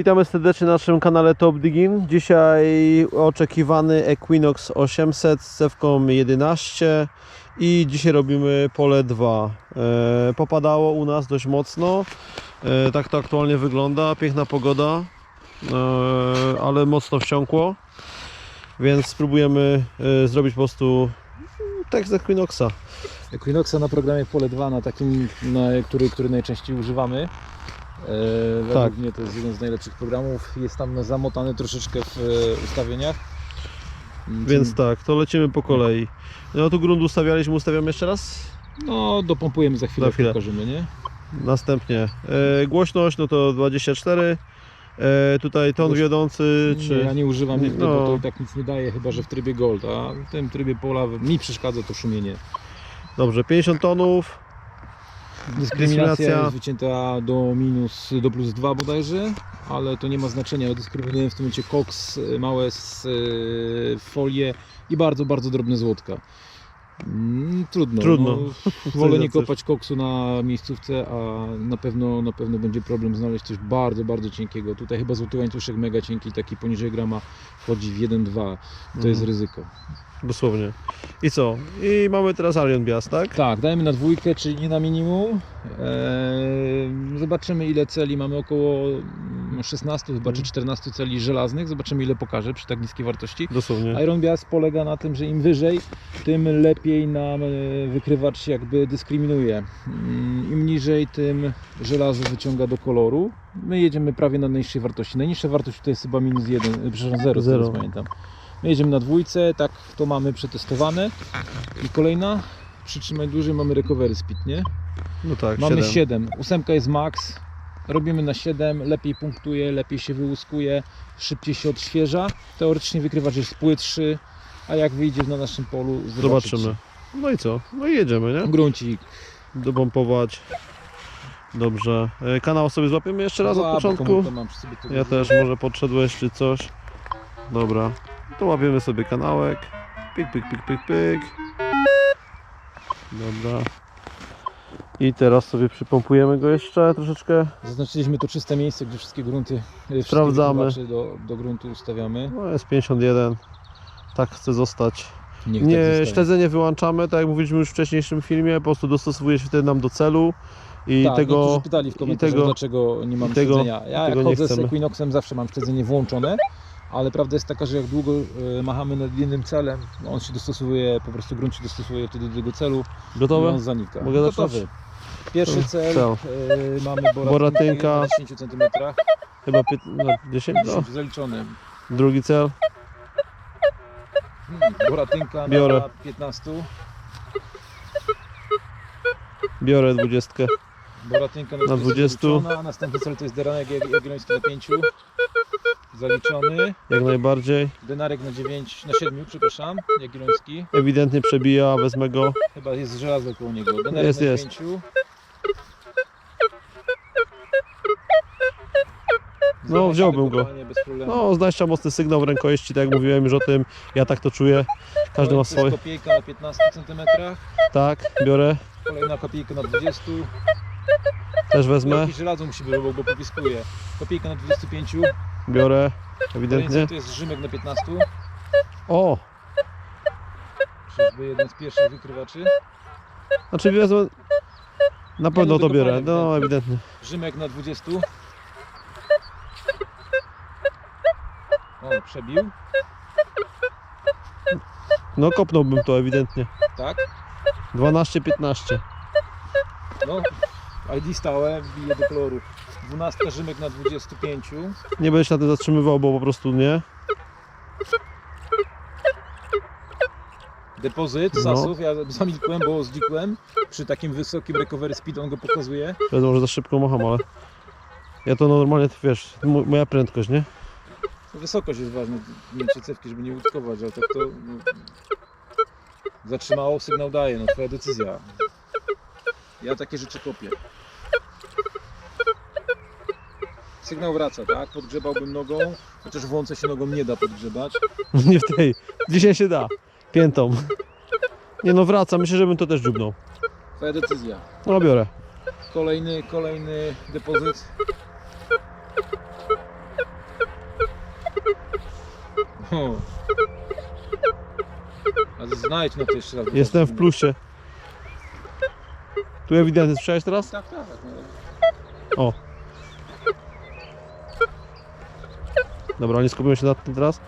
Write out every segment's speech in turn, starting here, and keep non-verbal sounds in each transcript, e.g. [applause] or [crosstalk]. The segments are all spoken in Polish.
Witamy serdecznie na naszym kanale Top Digging. Dzisiaj oczekiwany Equinox 800 z cewką 11 i dzisiaj robimy pole 2. E, popadało u nas dość mocno, e, tak to aktualnie wygląda, piękna pogoda, e, ale mocno wsiąkło, więc spróbujemy zrobić po prostu tekst Equinoxa. Equinoxa na programie Pole 2, na takim, na, który, który najczęściej używamy. E, według Tak. mnie to jest jeden z najlepszych programów. Jest tam zamotany troszeczkę w e, ustawieniach. Mm, Więc tak, to lecimy po kolei. No tu grunt ustawialiśmy, ustawiamy jeszcze raz? No, dopompujemy za chwilę, Za chwilę. pokażemy, nie? Następnie e, głośność, no to 24. E, tutaj ton Głoś- wiodący, czy... Nie, ja nie używam nigdy, no. bo to i tak nic nie daje, chyba że w trybie Gold, a w tym trybie Pola mi przeszkadza to szumienie. Dobrze, 50 tonów. Dyskryminacja jest wycięta do minus, do plus 2 bodajże, ale to nie ma znaczenia. Dyskryminujemy w tym momencie koks, małe s- y, folie i bardzo, bardzo drobne złotka. Mm, Trudno. Trudno. [laughs] No, wolę nie kopać koksu na miejscówce, a na pewno, na pewno będzie problem znaleźć coś bardzo, bardzo cienkiego. Tutaj chyba złoty łańcuszek mega cienki, taki poniżej grama wchodzi w 1-2. To jest Mhm. ryzyko. Dosłownie. I co? I mamy teraz Arion Bias, tak? Tak, dajemy na dwójkę, czyli nie na minimum. Eee, zobaczymy ile celi mamy około mm, 16 chyba czy Mhm. 14 celi żelaznych. Zobaczymy ile pokaże przy tak niskiej wartości. Dosłownie. Iron Bias polega na tym, że im wyżej, tym lepiej nam e, wykrywacz jakby dyskryminuje. Mm, Im niżej, tym żelazo wyciąga do koloru. My jedziemy prawie na najniższej wartości. Najniższa wartość tutaj jest chyba minus 1, przepraszam 0, Zero. teraz pamiętam. My jedziemy na dwójce, tak to mamy przetestowane. I kolejna, przytrzymaj dłużej, mamy recovery speed, nie? No tak, Mamy 7. 7. Ósemka jest max. Robimy na 7, lepiej punktuje, lepiej się wyłuskuje, szybciej się odświeża. Teoretycznie wykrywacz jest płytszy, a jak wyjdzie na naszym polu, Zobaczymy. No i co? No i jedziemy, nie? Gruncik. Dopompować. Dobrze. E, Kanał sobie złapiemy jeszcze raz od początku. komórkę mam przy sobie tu Ja też, może podszedłeś czy coś. Dobra. To łapiemy sobie kanałek. Pik, pik, pik, pik, pik. Dobra. I teraz sobie przypompujemy go jeszcze troszeczkę. Zaznaczyliśmy to czyste miejsce, gdzie wszystkie grunty, e, wszystkie Sprawdzamy. wykrywacze Do, do gruntu ustawiamy. No jest 51. Tak chce zostać. Niech Nie, tak zostanie. śledzenie wyłączamy, tak jak mówiliśmy już w wcześniejszym filmie, po prostu dostosowuje się wtedy nam do celu i tak, tego niektórzy pytali w komentarzach, tego- dlaczego nie mam i tego- śledzenia. Ja tego jak nie chodzę z chcemy. Equinoxem zawsze mam śledzenie włączone, ale prawda jest taka, że jak długo e, machamy nad jednym celem, no on się dostosowuje, po prostu grunt się dostosuje wtedy do tego celu i gotowe? on zanika. Mogę Gotowy. zacząć? Pierwszy cel, Cel. e, mamy Boratynka. na 10 cm, Chyba pię- no, 10? No. zaliczony. Drugi cel. Hmm, boratynka Biorę. na 15, Biorę 20. boratynka na Na 20, 20. zaliczona, następny cel to jest deranek jagielloński na 5, zaliczony. Jak najbardziej. Denarek na 9, na 7, przepraszam, Jagielloński. Ewidentnie przebija, wezmę go. Chyba jest żelazo koło niego. Denarek Jest, na jest. 9. No, wziąłbym go. Bez problemu. No, znajdź mocny sygnał w rękojeści, tak jak mówiłem już o tym. Ja tak to czuję. Każdy ma To swoje. kopiejka na 15 cm, Tak, biorę. kolejna kopiejka na 20 Też wezmę. Jakieś żelazo musi być, bo go popiskuje. Kopiejka na 25 Biorę. Ewidentnie. to jest Rzymek na 15 O! Czyżby jeden z pierwszych wykrywaczy Znaczy wezmę. Na pewno to biorę. No, ewidentnie. ewidentnie. Rzymek na 20 O, przebił, No, kopnąłbym to ewidentnie. tak 12-15. No, ID stałe, bije do koloru 12 Rzymek na 25 Nie będę się na tym zatrzymywał, bo po prostu nie. Depozyt No. sasów, ja zamilkłem, bo zdzikłem Przy takim wysokim recovery speed on go pokazuje Wiadomo, że za szybko macham, ale. Ja to normalnie, wiesz, mo- moja prędkość, nie? Wysokość jest ważna, mieć cewki, żeby nie łódkować, ale tak to no, zatrzymało, sygnał daje, no twoja decyzja. Ja takie rzeczy kopię. Sygnał wraca, tak? Podgrzebałbym nogą, chociaż w łące się nogą nie da podgrzebać. [laughs] Nie w tej. Dzisiaj się da. Piętą. Nie no, wraca. Myślę, że bym to też dziubnął. Twoja decyzja. No, biorę. Kolejny, kolejny depozyt. O. A znajdź no to jeszcze raz. Jestem w plusie. Tu ewidentnie słyszałeś teraz? Tak, tak. No. O. Dobra, nie skupiamy się nad tym teraz.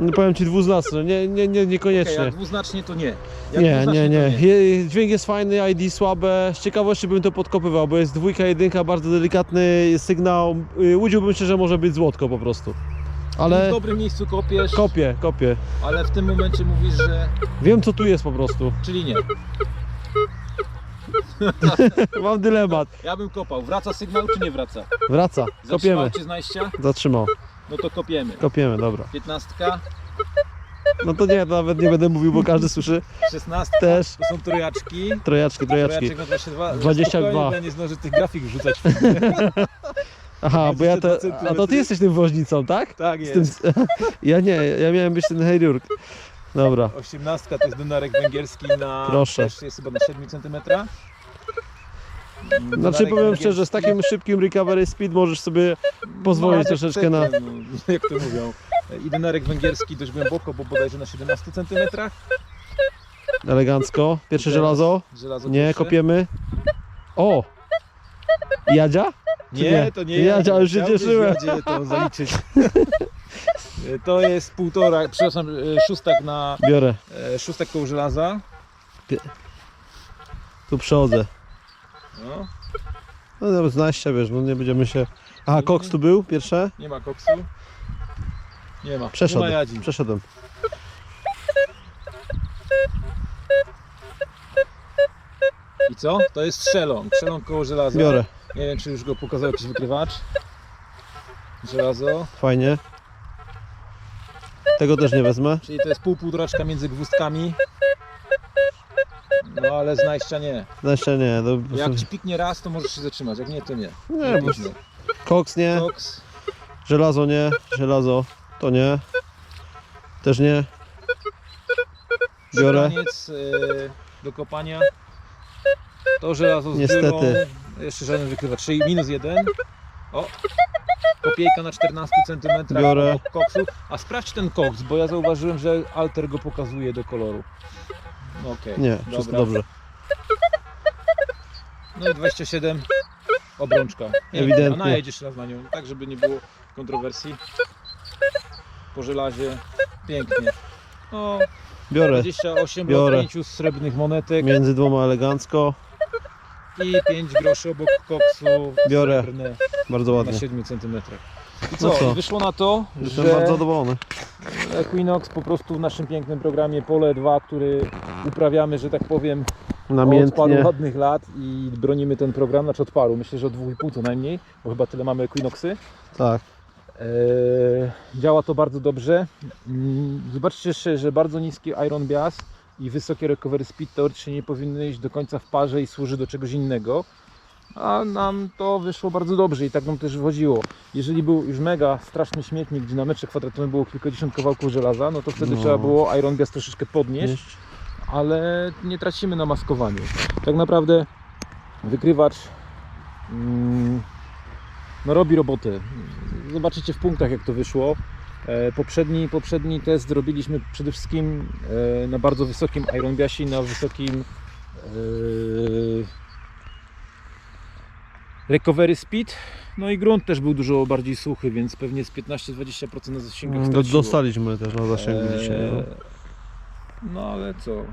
No powiem ci dwuznaczne, nie, nie, nie, niekoniecznie. jak dwuznacznie to nie. Jak Nie, nie, nie. Je- Dźwięk jest fajny, ID słabe. Z ciekawości bym to podkopywał, bo jest dwójka, jedynka, bardzo delikatny sygnał. Y, Łudziłbym się, że może być złotko po prostu. W Ale dobrym miejscu kopiesz, kopię, kopię. ale w tym momencie mówisz, że... Wiem co tu jest po prostu. Czyli nie. [laughs] Mam dylemat. Ja bym kopał. Wraca sygnał czy nie wraca? Wraca, Zatrzymał kopiemy. cię z najścia? Zatrzymał. No to kopiemy. Kopiemy, dobra. Piętnastka, No to nie, to nawet nie będę mówił, bo każdy słyszy. szesnastka. Też. To są trojaczki. Trojaczki, trojaczki. Trojaczek na 22. 22. Spokojnie, Ja nie zdążę tych grafik wrzucać. [laughs] Aha, bo ja to. 22 A to ty jesteś tym woźnicą, tak? Tak Z tym, jest. [laughs] ja nie, ja miałem być ten hejriurk. Dobra. 18 to jest denarek węgierski na... Proszę. Też jest chyba na 7 cm. Znaczy powiem szczerze, z takim szybkim recovery speed możesz sobie pozwolić troszeczkę na. No, jak to mówią. I denarek węgierski dość głęboko, bo bodajże na 17 cm. Elegancko. Pierwsze żelazo. Żelazo Nie, pierwsze. kopiemy. O! Jadzia? Czy Nie, to nie ja. Jadzia, już się cieszyłem. Jadzie to zaliczyć. [laughs] To jest półtora, przepraszam, e, szóstak na Biorę. e, szóstak koło żelaza. Tu przechodzę. No, No nawet z naścia, wiesz, no nie będziemy się... Aha, koks tu był, pierwsze? nie ma koksu. Nie ma. Przeszedłem, przeszedłem. I co? To jest strzelon. Strzelon koło żelaza. Biorę, Nie wiem, czy już go pokazał jakiś wykrywacz. Żelazo. fajnie. Tego też nie wezmę. Czyli to jest pół półtoraczka między gwózdkami. No ale z najścia nie. Naścia nie, prostu... Jak ci piknie raz, to możesz się zatrzymać. Jak nie, to nie. Nie, prostu... Koks nie, Koks. żelazo nie, żelazo to nie. Też nie. Biorę. Szklaniec yy, do kopania. To żelazo z Niestety. Jeszcze żaden wykrywacz. Czyli minus jeden. O! Kopiejka na 14 cm Biorę. koksu. A sprawdź ten koks, bo ja zauważyłem, że alter go pokazuje do koloru. Okej. Nie, wszystko dobra. dobrze. No i 27 obrączka. Nie, Ewidentnie. A najedziesz raz na nią, tak żeby nie było kontrowersji. Po żelazie. Pięknie. No, Biorę 28 Biorę. 5 srebrnych monetek między dwoma elegancko. I 5 groszy obok koksu Biorę. srebrne Bardzo na ładnie. 7 cm. I co? No co? Wyszło na to, Jestem że bardzo zadowolony. Equinox po prostu w naszym pięknym programie Pole 2, który uprawiamy, że tak powiem, od paru Namiętnie. ładnych lat i bronimy ten program, znaczy od paru, myślę, że od dwóch i pół co najmniej, bo chyba tyle mamy Equinoxy. Tak. Eee, działa to bardzo dobrze. Mm, Zobaczcie jeszcze, że bardzo niski Iron Bias i wysokie recovery speed teoretycznie nie powinny iść do końca w parze i służy do czegoś innego. A nam to wyszło bardzo dobrze i tak nam też wychodziło. Jeżeli był już mega straszny śmietnik, gdzie na metrze kwadratowym było kilkadziesiąt kawałków żelaza, no to wtedy No. trzeba było Iron Bias troszeczkę podnieść ale nie tracimy na maskowaniu. Tak naprawdę wykrywacz mm, no robi robotę. Zobaczycie w punktach jak to wyszło. E, Poprzedni, poprzedni test zrobiliśmy przede wszystkim e, na bardzo wysokim Iron Biasie i na wysokim e, recovery speed. No i grunt też był dużo bardziej suchy, więc pewnie z 15-20% na zasięgach Do, straciło. dostaliśmy też na zasięgu dzisiaj. No. No ale co?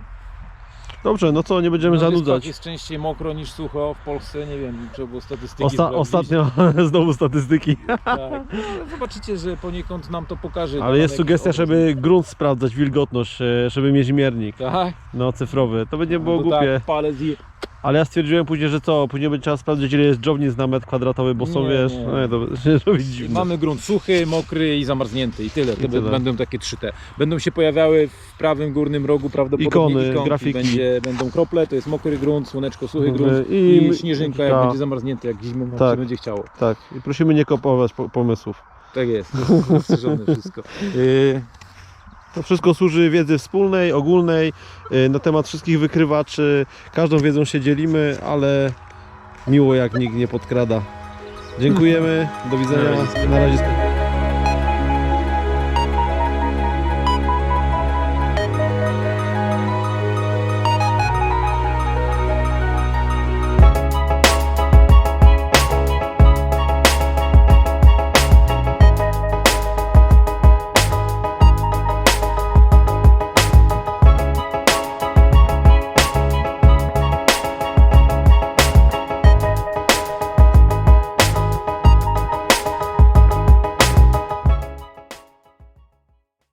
Dobrze, no co, nie będziemy wyspach zanudzać. jest częściej mokro niż sucho w Polsce, nie wiem, trzeba było statystyki Osta sprawdzić. ostatnio [laughs] znowu statystyki. Tak. No, Zobaczycie, że poniekąd nam to pokaże. Ale jest sugestia, żeby grunt sprawdzać, wilgotność, e, żeby mieć miernik. Tak, No, cyfrowy. To by nie było no głupie. Tak, palec i... Ale ja stwierdziłem później, że co, później będzie trzeba sprawdzić, ile jest dżownic na metr kwadratowy, bo są, Nie, wiesz, nie. no nie, to [laughs] dziwne. Mamy grunt suchy, mokry i zamarznięty i tyle. To I tyle. będą takie 3T. Będą się pojawiały w prawym górnym rogu prawdopodobnie Ikony, ikonki. grafiki. Będzie, będą krople, to jest mokry grunt, słoneczko, suchy grunt i- i, śnieżynka jak będzie zamarznięty, jak zimą Tak. się będzie chciało. Tak, i prosimy nie kopować po pomysłów. Tak jest, to jest [laughs] wszystko. Yy, To wszystko służy wiedzy wspólnej, ogólnej, y, na temat wszystkich wykrywaczy. Każdą wiedzą się dzielimy, ale miło jak nikt nie podkrada. Dziękujemy, do widzenia, Na razie. na razie.